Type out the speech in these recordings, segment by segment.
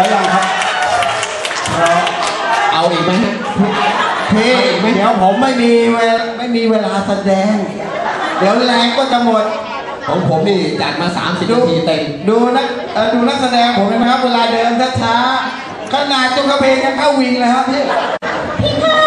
อยังครับพร้อมเอาอีกไหมฮะพี่เดี๋ยวผมไม่มีเวลาไม่มีเวลาแสดง เดี๋ยวแรงก็จะหมดของผมนี่จัดมา 30นาทีเต็มดูนักเอ่อดูนักแสดงผมนะครับ เวลาเดินช้าๆขนาดจุกกระเพงยังเข้าวิงเลยครับพี่พี่ข้า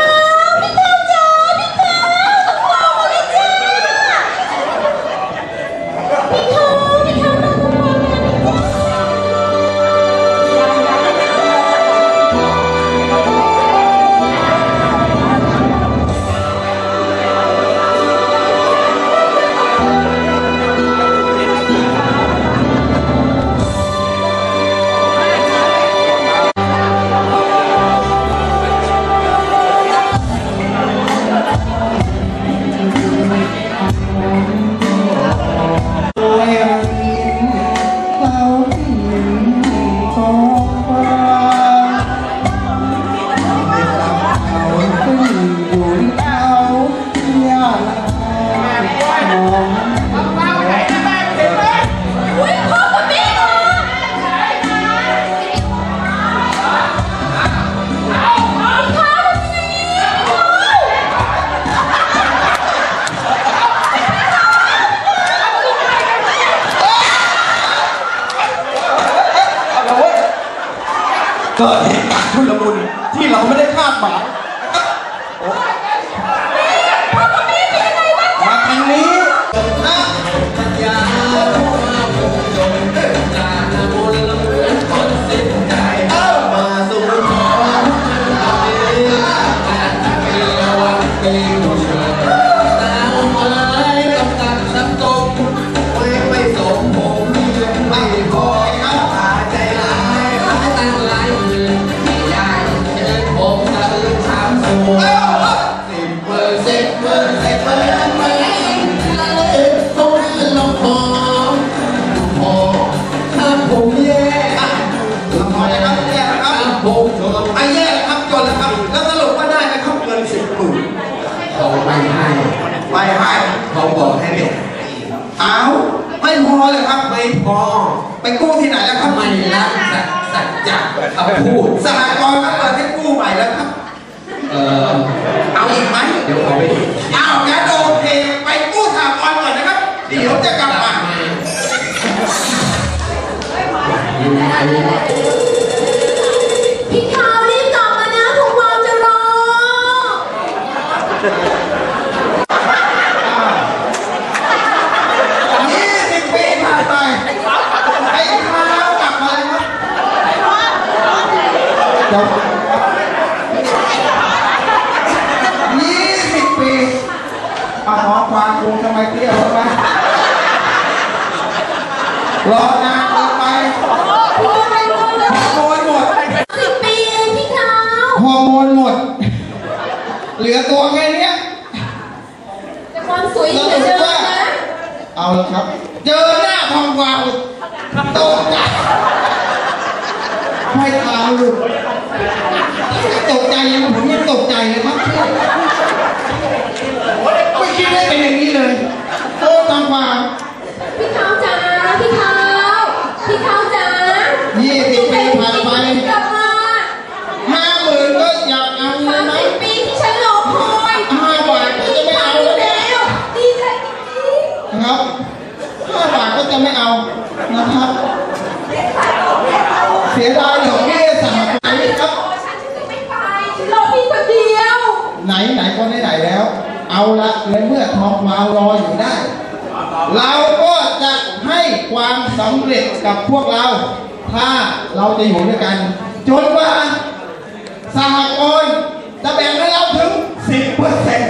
เกิดเหตุการณ์ชุลมุนที่เราไม่ได้คาดหมายมา ไม่ให้ไม่ให้เขาบอกให้เป็นเอาไม่พอเลยครับไม่พอ ไปกู้ที่ไหนแล้วครับไม่รักสัจสัจะคำพูดสห พี่ขาวรีบกลับมานะพวกเราจะรอ ยี่สิบปีผ่านไปไอ้ข้าวกลับมาเลยครับยี่สิบปีเอาหมอความคุงทำไมเที่ยวทำไม รอนานเกินไปพูดไปหมดเลยฮอร์โมนหมดสิบปีเองพี่ข้าวฮอร์โมนหมด เหลือตัวแค่เนี้ยแต่ความสวยยังเหมือนเดิมนะเอาละครับ เจอหน้าทองกวาวตกใจไม่ตามหลุดตกใจยังผมยังตกใจเลยครับ ไม่คิดว่าเป็นอย่างนี้เลย นะครับ เสียดายดอกเบี้ยสหกรณ์นี่ครับๆฉันจะไม่ไปฉันรอพี่คนเดียว ไหนไหนก็ไหนไหนแล้ว เอาละในเมื่อทองมารออยู่ได้ เราก็จะให้ความสำเร็จกับพวกเรา ถ้าเราจะอยู่ด้วยกัน จนกว่าสหกรณ์จะแบ่งให้เราถึง 10เปอร์เซ็น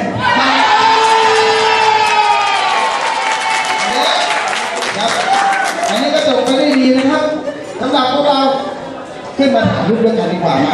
อันนี้ก็จบไปได้ดีนะครับสำหรับพวกเราขึ้นมาถ่ายรูปด้วยกันดีกว่ามา